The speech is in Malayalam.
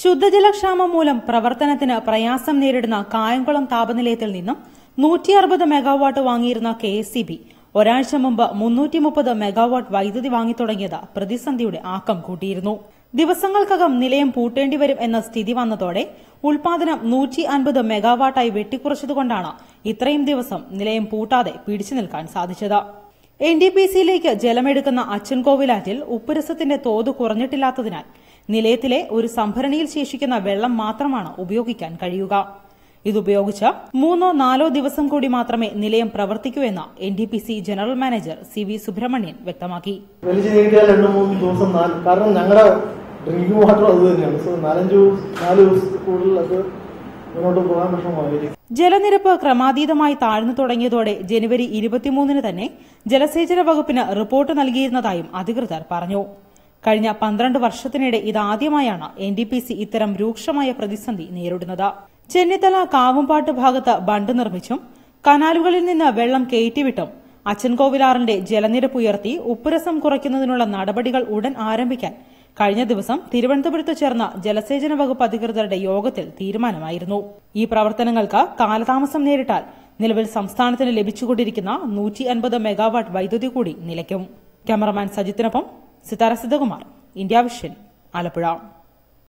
ശുദ്ധജലക്ഷാമം മൂലം പ്രവർത്തനത്തിന് പ്രയാസം നേരിടുന്ന കായംകുളം താപനിലയത്തിൽ നിന്നും നൂറ്റി അറുപത് മെഗാവാട്ട് വാങ്ങിയിരുന്ന കെ എസ് സി ബി ഒരാഴ്ച മുമ്പ് മുന്നൂറ്റി മുപ്പത് മെഗാവാട്ട് വൈദ്യുതി വാങ്ങിത്തുടങ്ങിയത് പ്രതിസന്ധിയുടെ ആക്കം കൂട്ടിയിരുന്നു. ദിവസങ്ങൾക്കകം നിലയം പൂട്ടേണ്ടി വരും എന്ന സ്ഥിതി വന്നതോടെ ഉൽപാദനം നൂറ്റി അൻപത് മെഗാവാട്ടായി വെട്ടിക്കുറച്ചതുകൊണ്ടാണ് ഇത്രയും ദിവസം നിലയം പൂട്ടാതെ പിടിച്ചു നിൽക്കാൻ സാധിച്ചത്. എൻ ഡി പി സിയിലേക്ക് ജലമെടുക്കുന്ന അച്ചൻകോവിലാറ്റിൽ ഉപ്പുരസത്തിന്റെ തോത് കുറഞ്ഞിട്ടില്ലാത്തതിനാൽ നിലയത്തിലെ ഒരു സംഭരണിയിൽ ശേഷിക്കുന്ന വെള്ളം മാത്രമാണ് ഉപയോഗിക്കാൻ കഴിയുക. ഇതുപയോഗിച്ച് മൂന്നോ നാലോ ദിവസം കൂടി മാത്രമേ നിലയം പ്രവർത്തിക്കൂ എന്ന് N D P C general manager C V Subramanian വ്യക്തമാക്കി. വലിച്ചു നീട്ടിയാൽ രണ്ട് മൂന്ന് ദിവസം നാല്. കാരണം ഞങ്ങളുടെ ഡ്രിങ്കിങ് വാട്ടർ അത് തന്നെയാണ്. സോ നാലഞ്ച് നാല് ദിവസത്തിൽ കൂടുതൽ അത് മുന്നോട്ട് പോകാൻ വിഷമമായിരിക്കും. ജലനിരപ്പ് ക്രമാതീതമായി താഴ്ന്നു തുടങ്ങിയതോടെ ജനുവരി ഇരുപത്തിമൂന്നിന് തന്നെ ജലസേചന വകുപ്പിന് റിപ്പോർട്ട് നൽകിയിരുന്നതായും അധികൃതർ പറഞ്ഞു. കഴിഞ്ഞ പന്ത്രണ്ട് വർഷത്തിനിടെ ഇതാദ്യമായാണ് എൻ ഡി പി സി ഇത്തരം രൂക്ഷമായ പ്രതിസന്ധി നേരിടുന്നത്. ചെന്നിത്തല കാവുംപാട്ട് ഭാഗത്ത് ബണ്ട് നിർമ്മിച്ചും കനാലുകളിൽ നിന്ന് വെള്ളം കയറ്റിവിട്ടും അച്ചൻകോവിലാറിന്റെ ജലനിരപ്പ് ഉയർത്തി ഉപ്പുരസം കുറയ്ക്കുന്നതിനുള്ള നടപടികൾ ഉടൻ ആരംഭിക്കാൻ കഴിഞ്ഞ ദിവസം തിരുവനന്തപുരത്ത് ചേർന്ന ജലസേചന വകുപ്പ് അധികൃതരുടെ യോഗത്തിൽ തീരുമാനമായിരുന്നു. ഈ പ്രവർത്തനങ്ങൾക്ക് കാലതാമസം നേരിട്ടാൽ നിലവിൽ സംസ്ഥാനത്തിന് ലഭിച്ചുകൊണ്ടിരിക്കുന്ന നൂറ്റി അൻപത് മെഗാവാട്ട് വൈദ്യുതി കൂടി നിലയ്ക്കും. ക്യാമറമാൻ സജിത്തിനൊപ്പം സിതാര സിദ്ധകുമാർ ഇന്ത്യ വിഷൻ ആലപ്പുഴ.